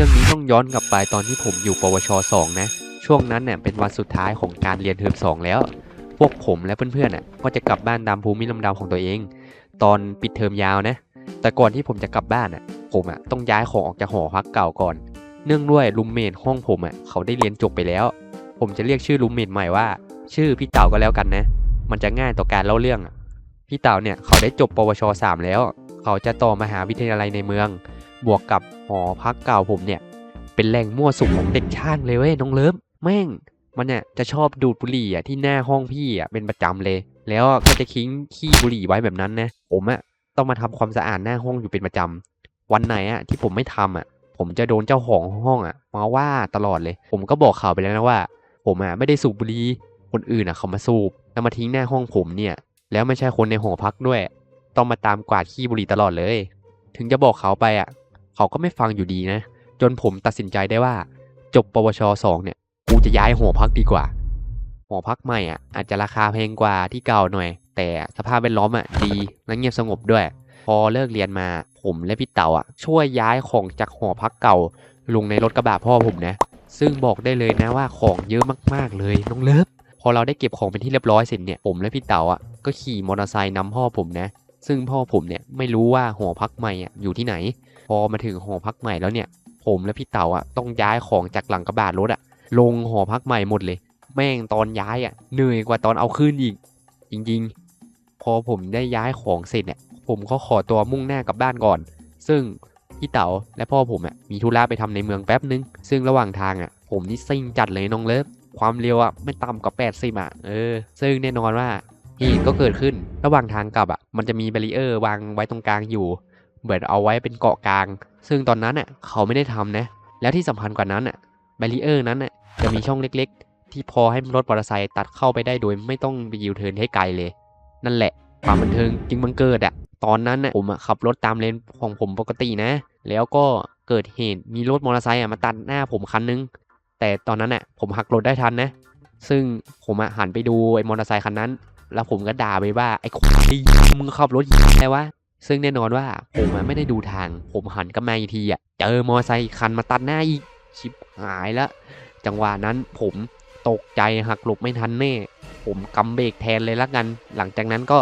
รื่องนี้ต้องย้อนกลับไปตอนที่ผมอยู่ปวช 2 นะ ช่วงนั้นเนี่ยเป็นวันสุดท้ายของการเรียนเทอม2 แล้ว พวกผมและเพื่อนๆอะก็จะกลับบ้านตามภูมิลำเนาของตัวเอง ตอนปิดเทอมยาวนะ แต่ก่อนที่ผมจะกลับบ้านอะ ผมอะต้องย้ายของออกจากหอพักเก่าก่อน เนื่องด้วยรูมเมทห้องผมอะเขาได้เรียนจบไปแล้ว ผมจะเรียกชื่อรูมเมทใหม่ว่า ชื่อพี่เต่าก็แล้วกันนะ มันจะง่ายต่อการเล่าเรื่องพี่เต่าเนี่ยเขาได้จบปวช 3 แล้ว เขาจะต่อมหาวิทยาลัยในเมือง บวกกับหอพักเก่าผมเนี่ย เป็นแหล่งมั่วสุมของเด็กช่างเลยเว้ยน้องเลิฟแม่ง มันเนี่ยจะชอบดูดบุหรี่อะที่หน้าห้องพี่อะเป็นประจำเลย แล้วก็จะทิ้งขี้บุหรี่ไว้แบบนั้นนะผมอะต้องมาทำความสะอาดหน้าห้องอยู่เป็นประจำวันไหนอะที่ผมไม่ทำอะ ผมจะโดนเจ้าของห้องอะมาว่าตลอดเลย ผมก็บอกเขาไปแล้วนะว่า ผมอะไม่ได้สูบบุหรี่คนอื่นอะเขามาสูบแล้วมาทิ้งหน้าห้องผมเนี่ย แล้วไม่ใช่คนในหอพักด้วย ต้องมาตามกวาดขี้บุหรี่ตลอดเลย ถึงจะบอกเขาไปอะ เขาก็ไม่ฟังอยู่ดีนะ จนผมตัดสินใจได้ว่า จบปวชสองเนี่ยกูจะย้ายหอพักดีกว่าหอพักใหม่อะอาจจะราคาแพงกว่าที่เก่าหน่อย แต่สภาพแวดล้อมอะดีและเงียบสงบด้วย พอเลิกเรียนมาผมและพี่เต่าอะช่วยย้ายของจากหอพักเก่า ลงในรถกระบะพ่อผมนะ ซึ่งบอกได้เลยนะว่าของเยอะมากๆเลยน้องเลิฟพอเราได้เก็บของเป็นที่เรียบร้อยเสร็จเนี่ยผมและพี่เต๋าอะก็ขี่มอเตอร์ไซค์นำพ่อผมนะ ซึ่งพ่อผมเนี่ยไม่รู้ว่าหอพักใหม่อะอยู่ที่ไหน พอมาถึงหอพักใหม่แล้วเนี่ย ผมและพี่เต๋าอะต้องย้ายของจากหลังกระบะรถอะ ลงหอพักใหม่หมดเลย แม่งตอนย้ายอะเหนื่อยกว่าตอนเอาขึ้นอีก จริงๆ พอผมได้ย้ายของเสร็จเนี่ย ผมก็ขอตัวมุ่งหน้ากลับบ้านก่อน ซึ่งพี่เต๋าและพ่อผมอะมีธุระไปทำในเมืองแป๊บนึง ซึ่งระหว่างทางอะ ผมนี่ซิ่งจัดเลยน้องเลิฟความเร็วอะไม่ต่ำกว่า80อะเออ ซึ่งแน่นอนว่า เหตุก็เกิดขึ้นระหว่างทางกลับอะมันจะมีแบรีเออร์วางไว้ตรงกลางอยู่ เหมือนเอาไว้เป็นเกาะกลาง ซึ่งตอนนั้นอะเขาไม่ได้ทำนะ แล้วที่สำคัญกว่านั้นอะแบรีเออร์นั้นอะจะมีช่องเล็กๆ ที่พอให้รถมอเตอร์ไซค์ตัดเข้าไปได้โดยไม่ต้องไปยูเทิร์นให้ไกลเลย นั่นแหละความบันเทิงจึงบังเกิดอะตอนนั้นน่ะผมขับรถตามเลนของผมปกตินะ แล้วก็เกิดเหตุมีรถมอเตอร์ไซค์อะมาตัดหน้าผมคันนึง แต่ตอนนั้นน่ะผมหักรถได้ทันนะ ซึ่งผมหันไปดูไอ้มอเตอร์ไซค์คันนั้น แล้วผมก็ด่าไปว่าไอ้ควายมึงขับรถอะไรวะซึ่งแน่นอนว่าผมไม่ได้ดูทาง ผมหันกลับมาอีกทีอะเจอมอไซค์คันมาตัดหน้าอีกชิบหายละจังหวะนั้นผมตกใจหักหลบไม่ทันแน่ ผมกำเบรกแทนเลยละกัน หลังจากนั้นก็